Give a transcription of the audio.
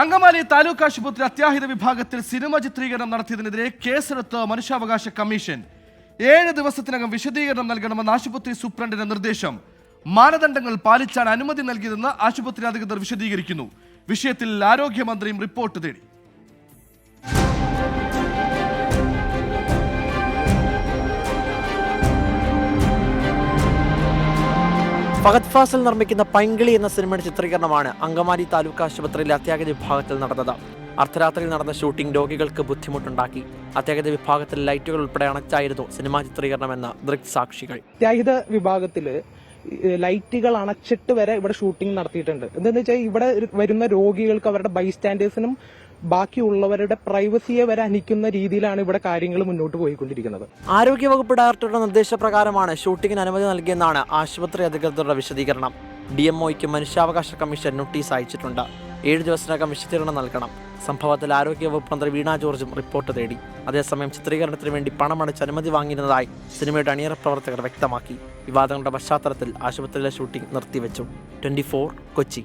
അങ്കമാലി താലൂക്ക് ആശുപത്രി അത്യാഹിത വിഭാഗത്തിൽ സിനിമ ചിത്രീകരണം നടത്തിയതിനെതിരെ കേസെടുത്ത് മനുഷ്യാവകാശ കമ്മീഷൻ. ഏഴ് ദിവസത്തിനകം വിശദീകരണം നൽകണമെന്ന് ആശുപത്രി സൂപ്രണ്ടിന്റെ നിർദ്ദേശം. മാനദണ്ഡങ്ങൾ പാലിച്ചാണ് അനുമതി നൽകിയതെന്ന് ആശുപത്രി അധികൃതർ വിശദീകരിക്കുന്നു. വിഷയത്തിൽ ആരോഗ്യമന്ത്രിയും റിപ്പോർട്ട് തേടി. ഫഹദ് ഫാസിൽ നിർമ്മിക്കുന്ന പൈങ്കിളി എന്ന സിനിമയുടെ ചിത്രീകരണമാണ് അങ്കമാലി താലൂക്ക് ആശുപത്രിയിലെ അത്യാഗതി വിഭാഗത്തിൽ നടന്നത്. അർദ്ധരാത്രിയിൽ നടന്ന ഷൂട്ടിംഗ് രോഗികൾക്ക് ബുദ്ധിമുട്ടുണ്ടാക്കി. അത്യാഹിത വിഭാഗത്തിൽ ലൈറ്റുകൾ ഉൾപ്പെടെ അണച്ചായിരുന്നു സിനിമാ ചിത്രീകരണമെന്ന് ദൃക്സാക്ഷികൾ അത്യാഹിത വിഭാഗത്തിൽ ലൈറ്റുകൾ അണച്ചിട്ട് വരെ ഇവിടെ ഷൂട്ടിംഗ് നടത്തിയിട്ടുണ്ട്. എന്താണെന്ന് വെച്ചാൽ ഇവിടെ വരുന്ന രോഗികൾക്ക് അവരുടെ ബൈസ്റ്റാൻഡേഴ്സിനും ബാക്കിയുള്ളവരുടെ പ്രൈവസിയെ വരെ അനിക്കുന്ന രീതിയിലാണ് ഇവിടെ കാര്യങ്ങൾ മുന്നോട്ട് പോയിക്കൊണ്ടിരിക്കുന്നത്. ആരോഗ്യവകുപ്പ് ഡയറക്ടറുടെ നിർദ്ദേശപ്രകാരമാണ് ഷൂട്ടിങ്ങിന് അനുമതി നൽകിയെന്നാണ് ആശുപത്രി അധികൃതരുടെ വിശദീകരണം. ഡി എം ഒയ്ക്ക് മനുഷ്യാവകാശ കമ്മീഷൻ നോട്ടീസ് അയച്ചിട്ടുണ്ട്. ഏഴ് ദിവസത്തിനകം വിശദീകരണം നൽകണം. സംഭവത്തിൽ ആരോഗ്യവകുപ്പ് മന്ത്രി വീണ ജോർജും റിപ്പോർട്ട് തേടി. അതേസമയം ചിത്രീകരണത്തിന് വേണ്ടി പണമടച്ച് അനുമതി വാങ്ങിയിരുന്നതായി സിനിമയുടെ അണിയറ പ്രവർത്തകർ വ്യക്തമാക്കി. വിവാദങ്ങളുടെ പശ്ചാത്തലത്തിൽ ആശുപത്രിയിലെ ഷൂട്ടിംഗ് നിർത്തിവെച്ചു. ട്വന്റി കൊച്ചി.